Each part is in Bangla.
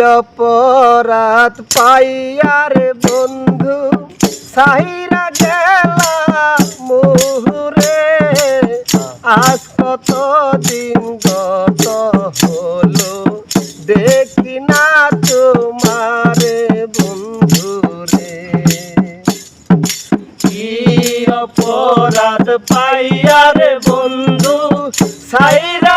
অপরাধ পাইয়ার বন্ধু, সাহিরা গেলা মুহুরে। আজ কত দিন গত হলো, দেখি না তোমারে বন্ধু রে। কি অপরাধ পাইয়ারে বন্ধু সাইরা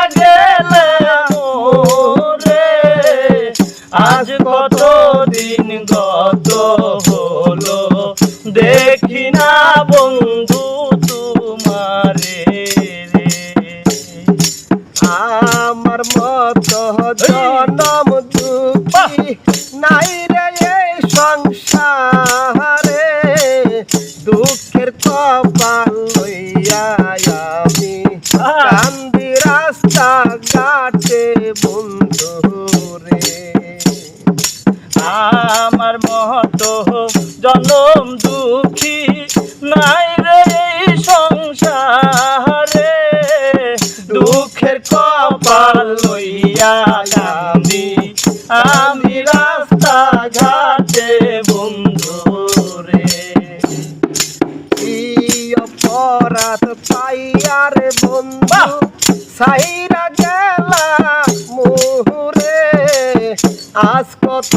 মত জনম দুঃখী। নাই রে এই সংসারে দুঃখের কপাল লইয়া আমি। কান্দি রাস্তা ঘাটে বন্ধু রে। আমার মত জনম দুঃখী। অপরাধ পাইয়ার বন্ধু সাইরা গেলা মুহুরে। আজ কত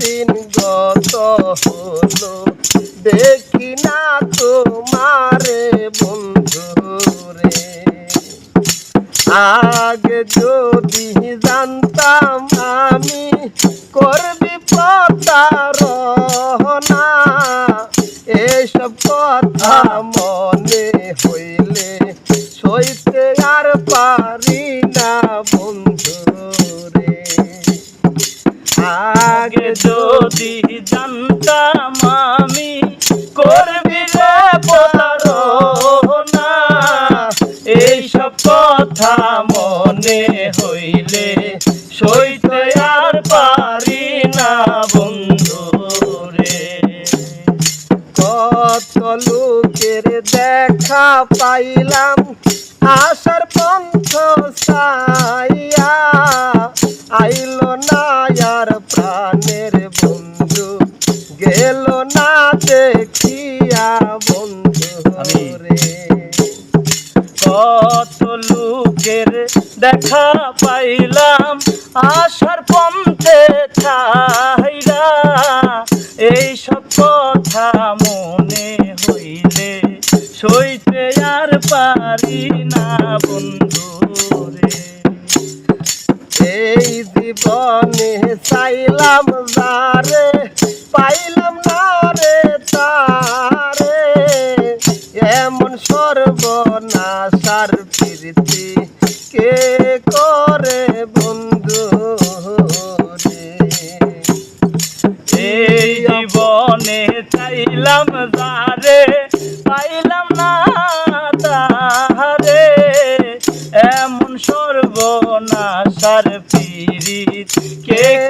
দিন গত হলো দেখি না তোমারে বন্ধু রে আগে যদি জানতাম আমি করবি প্রতারণা এসব কথা মনে হইলে সইতে আর পারি না, বন্ধু রে। আগে যদি জানতাম আমি করবি রে না এইসব কথা মনে হইলে দেখা পাইলাম আশার পন্থ সাইয়া আইল না আর প্রাণের বন্ধু গেল না দেখিয়া বন্ধু রে। কত লোকের দেখা পাইলাম আশার পন্থে ছাইরা। এই সব কথা মনে হইলে সইতে আর পারি না, বন্ধু রে। এই জীবনে চাইলাম যারে, পাইলাম না রে তারে। এমন সর্বনাশার প্রীতি কে করে, বন্ধু এমন সর্বনাশার পীড়িত কে করে